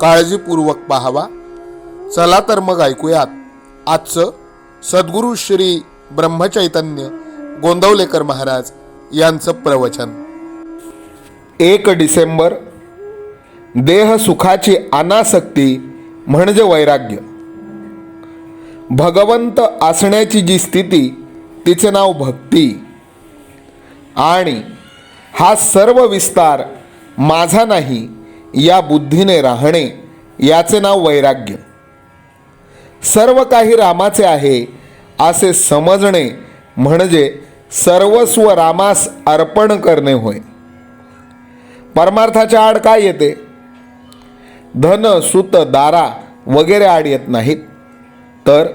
काळजीपूर्वक पाहावा. चला तर मग ऐकूयात. आजचं सद्गुरू श्री ब्रह्मचैतन्य गोंदवलेकर महाराज यांचं प्रवचन. एक डिसेंबर देह सुखाची अनासक्ती म्हणजे वैराग्य. भगवंत असण्याची जी स्थिती तिचे नाव भक्ती. आणि हा सर्व विस्तार माझा नाही या बुद्धीने राहणे याचे नाव वैराग्य. सर्व काही रामाचे आहे असे समजणे म्हणजे सर्वस्व रामास अर्पण करणे होय. परमार्थाच्या आड काय येते? धन सुत दारा वगैरे आड येत नाहीत. तर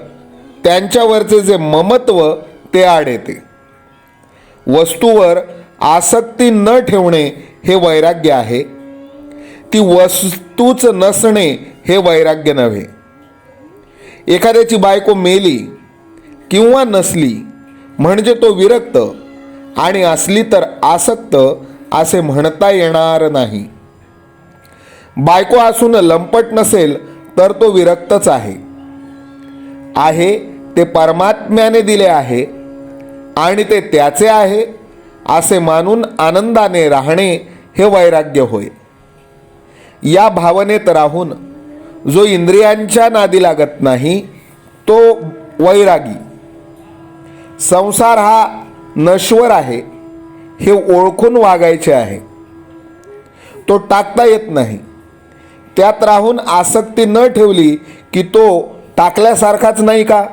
त्यांच्यावरचे जे ममत्व ते आड येते. वस्तूवर आसक्ती न ठेवणे हे वैराग्य आहे. ती वस्तूच नसणे हे वैराग्य नव्हे. एखाद्याची बायको मेली किंवा नसली म्हणजे तो विरक्त आणि असली तर आसक्त असे म्हणता येणार नाही. बायको असून लंपट नसेल तर तो विरक्तच आहे. आहे ते परमात्म्याने दिले आहे आणि ते त्याचे आहे असे मानून आनंदाने राहणे हे वैराग्य होय. या भावनेत राहून जो इंद्रियांच्या नादी लागत नाही तो वैरागी. संसार हा नश्वर आहे हे ओळखून वागायचे आहे. तो टाकता येत नाही. त्यात राहून आसक्ती न ठेवली की तो टाकल्यासारखाच नाही का?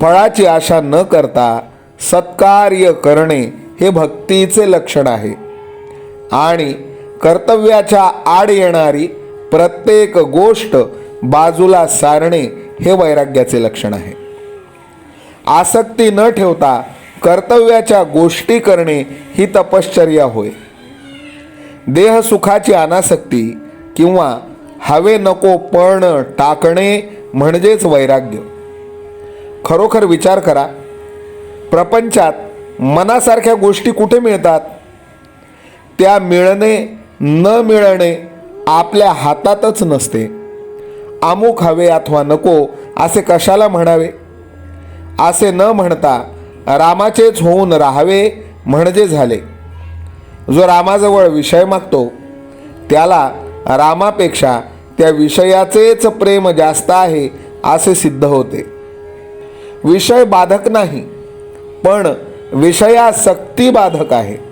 फळाची आशा न करता सत्कार्य करणे हे भक्तीचे लक्षण आहे. आणि कर्तव्याच्या आड येणारी प्रत्येक गोष्ट बाजूला सारणे हे वैराग्याचे लक्षण आहे. आसक्ती न ठेवता कर्तव्याच्या गोष्टी करणे ही तपश्चर्या होय. देहसुखाची अनासक्ती किंवा हवे नको पण टाकणे म्हणजेच वैराग्य. खरोखर विचार करा प्रपंचात मनासारख्या गोष्टी कुठे मिळतात? त्या मिळणे न मिळणे आपल्या हातातच नसते. अमुक हवे अथवा नको असे कशाला म्हणावे? असे न म्हणता रामाचेच होऊन राहावे म्हणजे झाले. जो रामाजवळ विषय मागतो त्याला रामापेक्षा त्या विषयाचेच प्रेम जास्त आहे असे सिद्ध होते. विषय बाधक नाही पण विषयासक्ती बाधक आहे.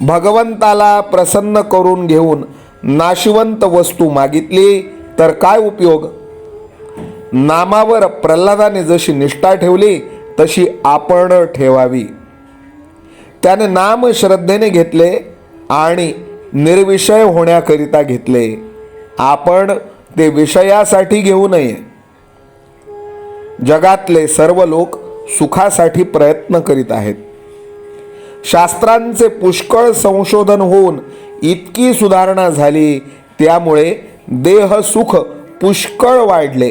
भगवंताला प्रसन्न करून घेऊन नाशिवंत वस्तू मागितली तर काय उपयोग? नामावर प्रल्हादाने जशी निष्ठा ठेवली तशी आपण ठेवावी. त्याने नाम श्रद्धेने घेतले आणि निर्विषय होण्याकरिता घेतले. आपण ते विषयासाठी घेऊ नये. जगातले सर्व लोक सुखासाठी प्रयत्न करीत आहेत. शास्त्रांचे पुष्कळ संशोधन होऊन इतकी सुधारणा झाली त्यामुळे देह सुख पुष्कळ वाढले.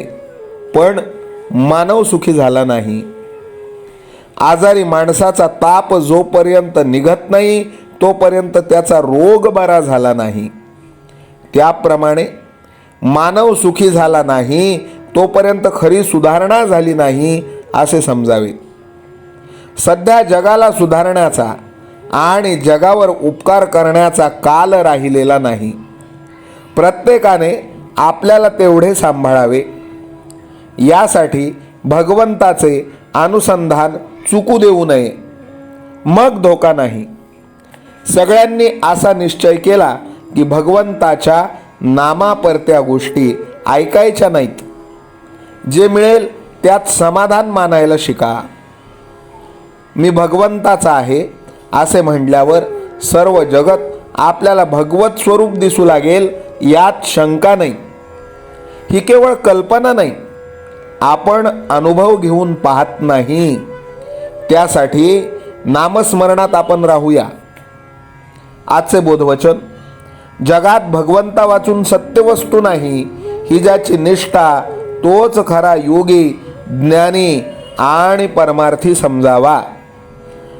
पण मानव सुखी झाला नाही. आजारी माणसाचा ताप जोपर्यंत निघत नाही तोपर्यंत त्याचा रोग बरा झाला नाही. त्याप्रमाणे मानव सुखी झाला नाही तोपर्यंत खरी सुधारणा झाली नाही असे समजावे. सध्या जगाला सुधारण्याचा आणि जगावर उपकार करण्याचा काल राहिलेला नाही. प्रत्येकाने आपल्याला तेवढे सांभाळावे. यासाठी भगवंताचे अनुसंधान चुकू देऊ नये. मग धोका नाही. सगळ्यांनी असा निश्चय केला की भगवंताच्या नामापरत्या गोष्टी ऐकायच्या नाहीत. जे मिळेल त्यात समाधान मानायला शिका. मी भगवंताचा आहे असे म्हटल्यावर सर्व जगत आपल्याला भगवत स्वरूप दिसू लागेल यात शंका नाही. ही केवळ कल्पना नाही. आपण अनुभव घेऊन पाहत नाही. त्यासाठी नामस्मरणात आपण राहूया. आजचे बोधवचन जगात भगवंता वाचून सत्यवस्तू नाही ही ज्याची निष्ठा तोच खरा योगी ज्ञानी आणि परमार्थी समजावा.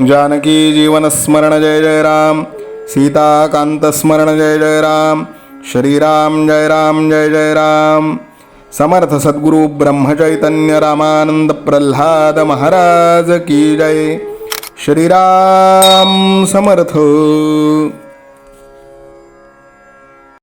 जानकी जीवन स्मरण जय जय राम। सीताकान्तस्मरण जय जय राम। श्रीराम जय राम जय जय राम। समर्थ सद्गुरु ब्रह्मचैतन्य रामानंद प्रल्हाद महाराज की जय। श्रीराम समर्थ।